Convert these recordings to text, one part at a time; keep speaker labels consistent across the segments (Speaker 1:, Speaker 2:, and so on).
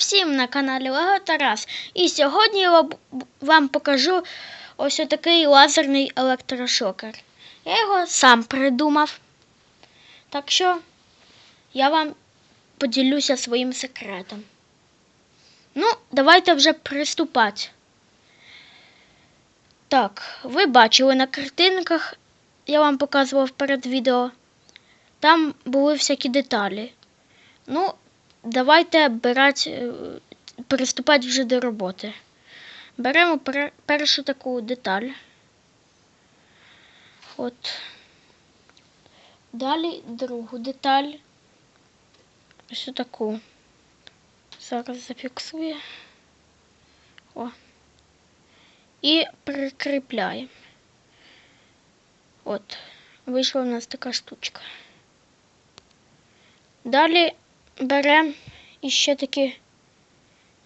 Speaker 1: всім на каналі Лего Тарас. І сьогодні я вам- покажу ось такий лазерний електрошокер. Я його сам придумав. Так що я вам поділюся своїм секретом. Ну, давайте вже приступати. Так, ви бачили на картинках, я вам показував перед відео. Там були всякі деталі. Ну, давайте брати, е, приступати вже до роботи. Беремо пер- першу таку деталь. От. Далі другу деталь. Ось таку. Зараз зафіксую. О. І прикріпляємо. От. Вийшла в нас така штучка. Далі беремо іще такі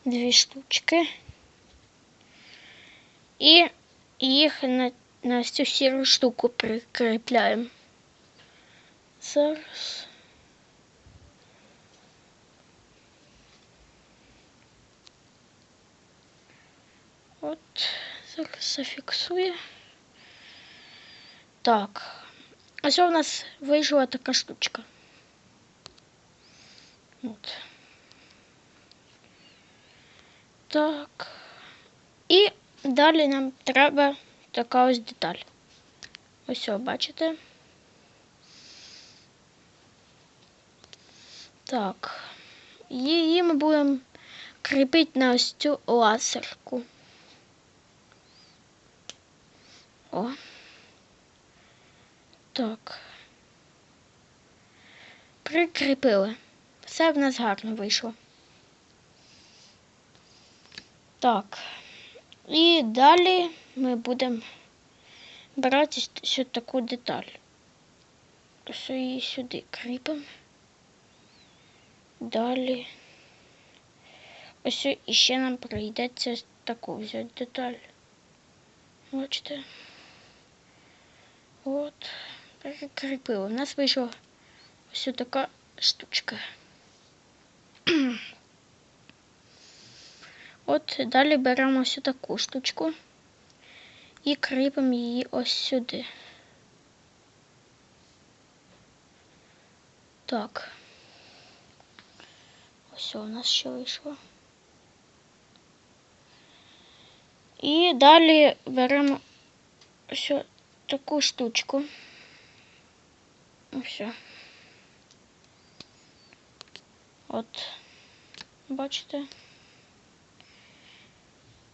Speaker 1: дві штучки і їх на, на ось цю сіру штуку прикріпляємо. Зараз. От, зараз зафіксую. Так. Ось у нас вийшла така штучка. От. Так. І далі нам треба така ось деталь. Ось, о, бачите? Так. Її ми будемо кріпити на ось цю лазерку. О. Так. Прикріпили. Все в нас гарно вийшло. Так. І далі ми будемо брати ще таку деталь. Ось її сюди кріпимо. Далі. Ось іще нам прийдеться таку взяти деталь. Бачите? От. Прикріпили. У нас вийшла ось така штучка. От далі беремо ось таку штучку і кріпимо її ось сюди. Так. Ось у нас ще вийшло. І далі беремо ось таку штучку. Ось. От. Бачите?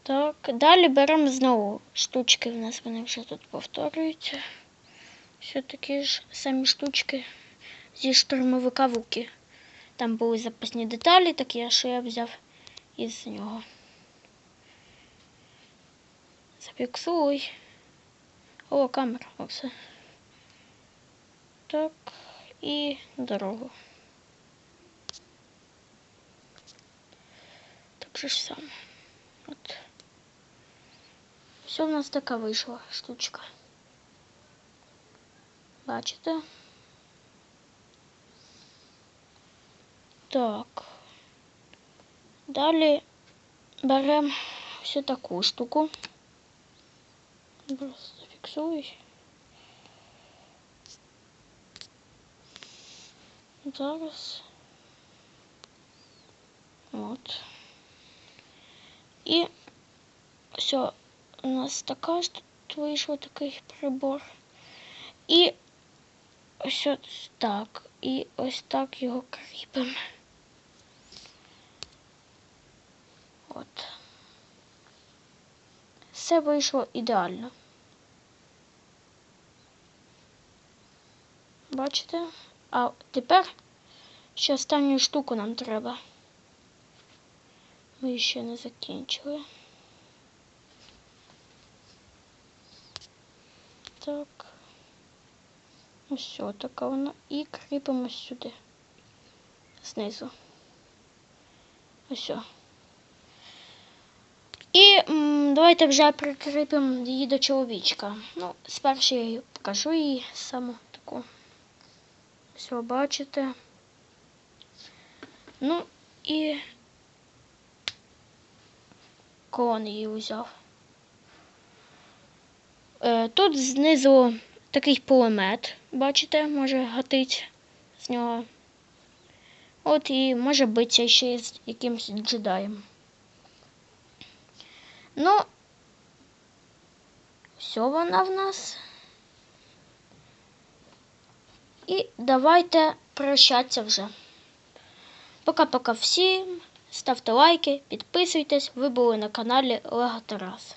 Speaker 1: Так, далі беремо знову штучки. У нас вони вже тут повторюються. Все такі ж самі штучки зі штурмовика Вуки. Там були запасні деталі, такі, що я взяв із нього. Зафіксуй. О, камера, оце. Так, і дорогу. Так же ж саме. От. Все в нас така вийшла штучка. Бачите? Так. Далі беремо всю таку штуку. Просто зафіксуй. Зараз. От. І все, У нас така ж тут вийшов такий прибор. І ось ось так. І ось так його кріпимо. От. Все вийшло ідеально. Бачите? А тепер ще останню штуку нам треба. Ми ще не закінчили. Так. Ось така вона. І кріпимо сюди. Знизу. Ось. І давайте вже прикріпимо її до чоловічка. Ну, спершу я її покажу її саму таку. Все, бачите. Ну і Клон її взяв. Е, тут знизу такий пулемет, бачите, може гатить з нього. От і може битися ще з якимось джедаєм. Ну, все вона в нас. І давайте прощатися вже. Пока-пока всім. Ставте лайки, підписуйтесь. Ви були на каналі Лего Тарас.